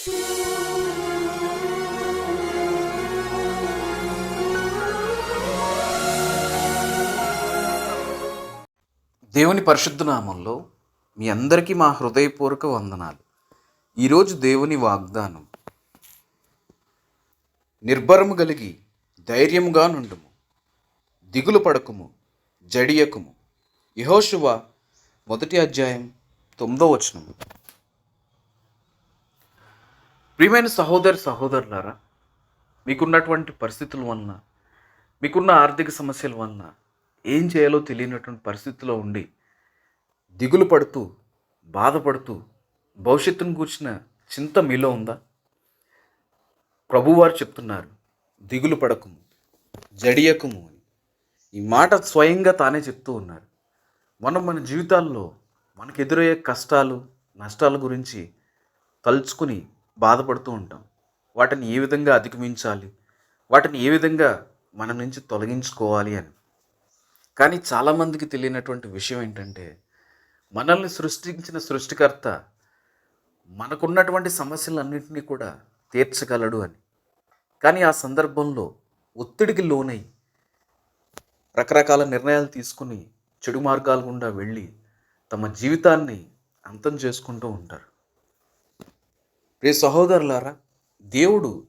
దేవుని పరిశుద్ధ నామంలో మీ అందరికీ మా హృదయపూర్వక వందనాలు. ఈరోజు దేవుని వాగ్దానం నిర్భరము కలిగి ధైర్యముగా నుండుము దిగులు పడకుము జడియకుము. యహోశువ మొదటి అధ్యాయం తొమ్మిదో వచనము. ప్రియమైన సహోదరి సహోదరులారా మీకున్నటువంటి పరిస్థితుల వలన మీకున్న ఆర్థిక సమస్యల వలన ఏం చేయాలో తెలియనటువంటి పరిస్థితిలో ఉండి దిగులు పడుతూ బాధపడుతూ భవిష్యత్తును కూర్చిన చింత మీలో ఉందా? ప్రభువారు చెప్తున్నారు దిగులు పడకుము జడియకుము అని. ఈ మాట స్వయంగా తానే చెప్తూ ఉన్నారు. మనం మన జీవితాల్లో మనకు ఎదురయ్యే కష్టాలు నష్టాల గురించి తలుచుకుని బాధపడుతూ ఉంటాం. వాటిని ఏ విధంగా అధిగమించాలి? వాటిని ఏ విధంగా మన నుంచి తొలగించుకోవాలి అని. కానీ చాలామందికి తెలియనటువంటి విషయం ఏంటంటే మనల్ని సృష్టించిన సృష్టికర్త మనకున్నటువంటి సమస్యలన్నింటినీ కూడా తీర్చగలడు అని. కానీ ఆ సందర్భంలో ఒత్తిడికి లోనై రకరకాల నిర్ణయాలు తీసుకుని చెడు మార్గాల గుండా వెళ్ళి తమ జీవితాన్ని అంతం చేసుకుంటూ ఉంటారు. ప్రియ సహోదరులారా దేవుడు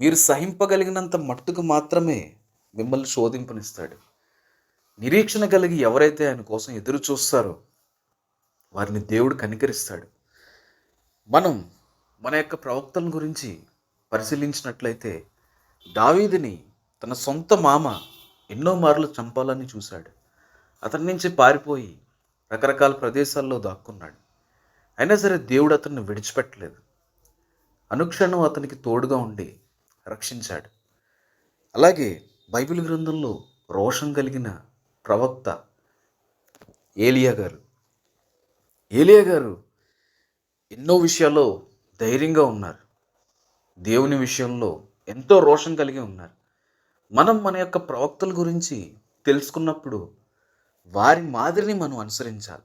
మీరు సహింపగలిగినంత మట్టుకు మాత్రమే మిమ్మల్ని శోధింపనిస్తాడు. నిరీక్షణ కలిగి ఎవరైతే ఆయన కోసం ఎదురు చూస్తారో వారిని దేవుడు కనికరిస్తాడు. మనం మన యొక్క ప్రవక్తల గురించి పరిశీలించినట్లయితే దావీదిని తన సొంత మామ ఎన్నో మార్లు చంపాలని చూశాడు. అతని నుంచి పారిపోయి రకరకాల ప్రదేశాల్లో దాక్కున్నాడు. అయినా సరే దేవుడు అతన్ని విడిచిపెట్టలేదు. అనుక్షణం అతనికి తోడుగా ఉండి రక్షించాడు. అలాగే బైబిల్ గ్రంథంలో రోషం కలిగిన ప్రవక్త ఏలియా గారు. ఏలియా గారు ఎన్నో విషయాల్లో ధైర్యంగా ఉన్నారు. దేవుని విషయంలో ఎంతో రోషం కలిగి ఉన్నారు. మనం మన యొక్క ప్రవక్తల గురించి తెలుసుకున్నప్పుడు వారి మాదిరిని మనం అనుసరించాలి.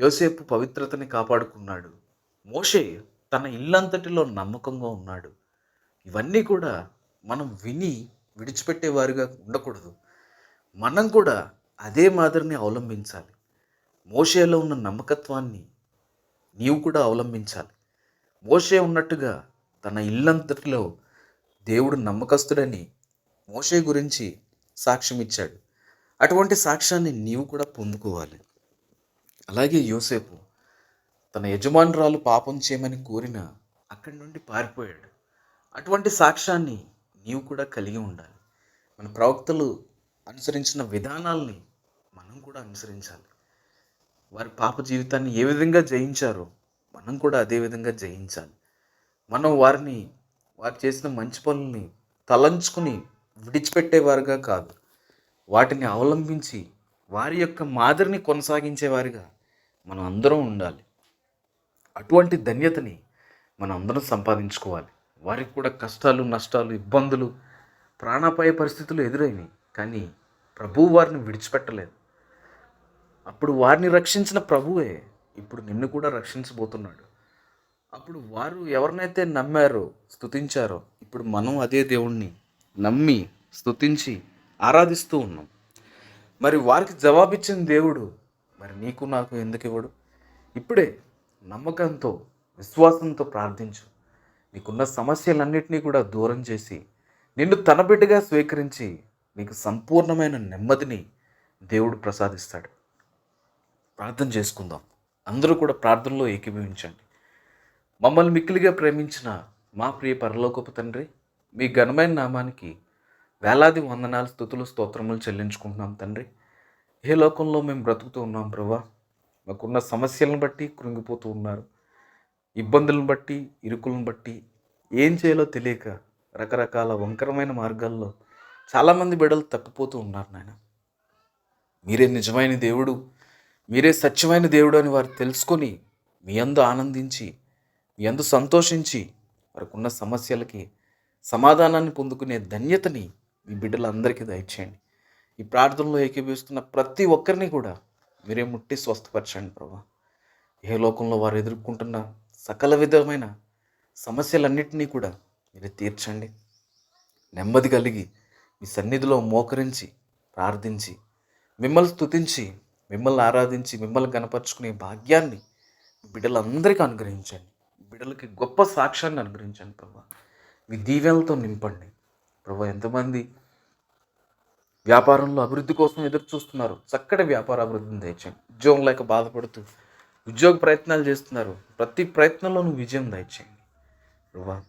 యోసేపు పవిత్రతని కాపాడుకున్నాడు. మోషే తన ఇల్లంతటిలో నమ్మకంగా ఉన్నాడు. ఇవన్నీ కూడా మనం విని విడిచిపెట్టేవారుగా ఉండకూడదు. మనం కూడా అదే మాదిరిని అవలంబించాలి. మోషేలో ఉన్న నమ్మకత్వాన్ని నీవు కూడా అవలంబించాలి. మోషే ఉన్నట్టుగా తన ఇల్లంతటిలో దేవుడు నమ్మకస్తుడని మోషే గురించి సాక్ష్యం ఇచ్చాడు. అటువంటి సాక్ష్యాన్ని నీవు కూడా పొందుకోవాలి. అలాగే యోసేపు తన యజమానురాలు పాపం చేయమని కోరిన అక్కడి నుండి పారిపోయాడు. అటువంటి సాక్ష్యాన్ని నీవు కూడా కలిగి ఉండాలి. మన ప్రవక్తలు అనుసరించిన విధానాల్ని మనం కూడా అనుసరించాలి. వారి పాప జీవితాన్ని ఏ విధంగా జయించారో మనం కూడా అదే విధంగా జయించాలి. మనం వారిని వారు చేసిన మంచి పనుల్ని తలంచుకుని విడిచిపెట్టేవారుగా కాదు. వాటిని అవలంబించి వారి యొక్క మాదిరిని కొనసాగించేవారిగా మనం అందరం ఉండాలి. అటువంటి ధన్యతని మనం అందరం సంపాదించుకోవాలి. వారికి కూడా కష్టాలు నష్టాలు ఇబ్బందులు ప్రాణాపాయ పరిస్థితులు ఎదురైనాయి. కానీ ప్రభువు వారిని విడిచిపెట్టలేదు. అప్పుడు వారిని రక్షించిన ప్రభువే ఇప్పుడు నిన్ను కూడా రక్షించబోతున్నాడు. అప్పుడు వారు ఎవరినైతే నమ్మారో స్తుతించారో ఇప్పుడు మనం అదే దేవుణ్ణి నమ్మి స్తుతించి ఆరాధిస్తూ ఉన్నాం. మరి వారికి జవాబిచ్చిన దేవుడు మరి నీకు నాకు ఎందుకు ఇవ్వడు? ఇప్పుడే నమ్మకంతో విశ్వాసంతో ప్రార్థించు. నీకున్న సమస్యలన్నింటినీ కూడా దూరం చేసి నిన్ను తన బిడ్డగా స్వీకరించి నీకు సంపూర్ణమైన నెమ్మదిని దేవుడు ప్రసాదిస్తాడు. ప్రార్థన చేసుకుందాం. అందరూ కూడా ప్రార్థనలో ఏకీభవించండి. మమ్మల్ని మిక్కిలిగా ప్రేమించిన మా ప్రియ పరలోకపు తండ్రి మీ ఘనమైన నామానికి వేలాది వందనాలు స్థుతులు స్తోత్రములు చెల్లించుకుంటున్నాం తండ్రి. ఏ లోకంలో మేము బ్రతుకుతూ ఉన్నాం ప్రభా మాకున్న సమస్యలను బట్టి కృంగిపోతూ ఉన్నారు. ఇబ్బందులను బట్టి ఇరుకులను బట్టి ఏం చేయాలో తెలియక రకరకాల వంకరమైన మార్గాల్లో చాలామంది బిడ్డలు తప్పిపోతూ ఉన్నారు నాయన. మీరే నిజమైన దేవుడు మీరే సత్యమైన దేవుడు అని వారు తెలుసుకొని మీ అందు ఆనందించి మీ అందు సంతోషించి వారికున్న సమస్యలకి సమాధానాన్ని పొందుకునే ధన్యతని మీ బిడ్డలందరికీ దయచేయండి. ఈ ప్రార్థనలో ఏకీభవిస్తున్న ప్రతి ఒక్కరిని కూడా మీరే ముట్టి స్వస్థపరచండి ప్రభా. ఏ లోకంలో వారు ఎదుర్కొంటున్న సకల విధమైన సమస్యలన్నింటినీ కూడా మీరు తీర్చండి. నెమ్మది కలిగి మీ సన్నిధిలో మోకరించి ప్రార్థించి మిమ్మల్ని స్తుతించి మిమ్మల్ని ఆరాధించి మిమ్మల్ని కనపరుచుకునే భాగ్యాన్ని బిడ్డలందరికీ అనుగ్రహించండి. బిడ్డలకి గొప్ప సాక్ష్యాన్ని అనుగ్రహించండి ప్రభా. మీ దీవెనలతో నింపండి. ప్రభా ఎంతమంది వ్యాపారంలో అభివృద్ధి కోసం ఎదురు చూస్తున్నారు. చక్కటి వ్యాపార అభివృద్ధిని దయచేయండి. ఉద్యోగం లేక బాధపడుతూ ఉద్యోగ ప్రయత్నాలు చేస్తున్నారు. ప్రతి ప్రయత్నంలో నువ్వు విజయం దయచేయండి. ప్రభా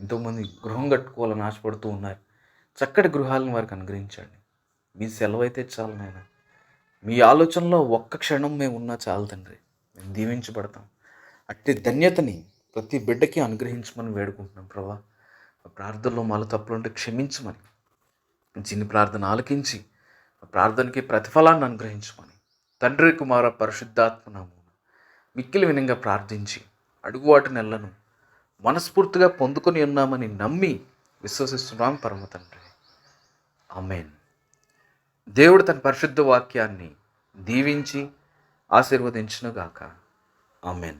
ఎంతోమంది గృహం కట్టుకోవాలని ఆశపడుతూ ఉన్నారు. చక్కటి గృహాలను వారికి అనుగ్రహించండి. మీ సెలవు అయితే చాలు నాయన. మీ ఆలోచనలో ఒక్క క్షణం మేము ఉన్నా చాలు తండ్రి. మేము దీవించబడతాం. అట్టి ధన్యతని ప్రతి బిడ్డకి అనుగ్రహించమని వేడుకుంటున్నాం ప్రభా. ప్రార్థనలో మాలో తప్పులుంటే క్షమించమని చిన్ని ప్రార్థన ఆలకించి ప్రార్థనకి ప్రతిఫలాన్ని అనుగ్రహించుకొని. తండ్రి కుమార పరిశుద్ధాత్మ నామమున మిక్కిలి వినంగా ప్రార్థించి అడుగువాటి నెలను మనస్ఫూర్తిగా పొందుకొని ఉన్నామని నమ్మి విశ్వసిస్తున్నాం పరమ తండ్రి. ఆమెన్. దేవుడు తన పరిశుద్ధ వాక్యాన్ని దీవించి ఆశీర్వదించునుగాక. అమెన్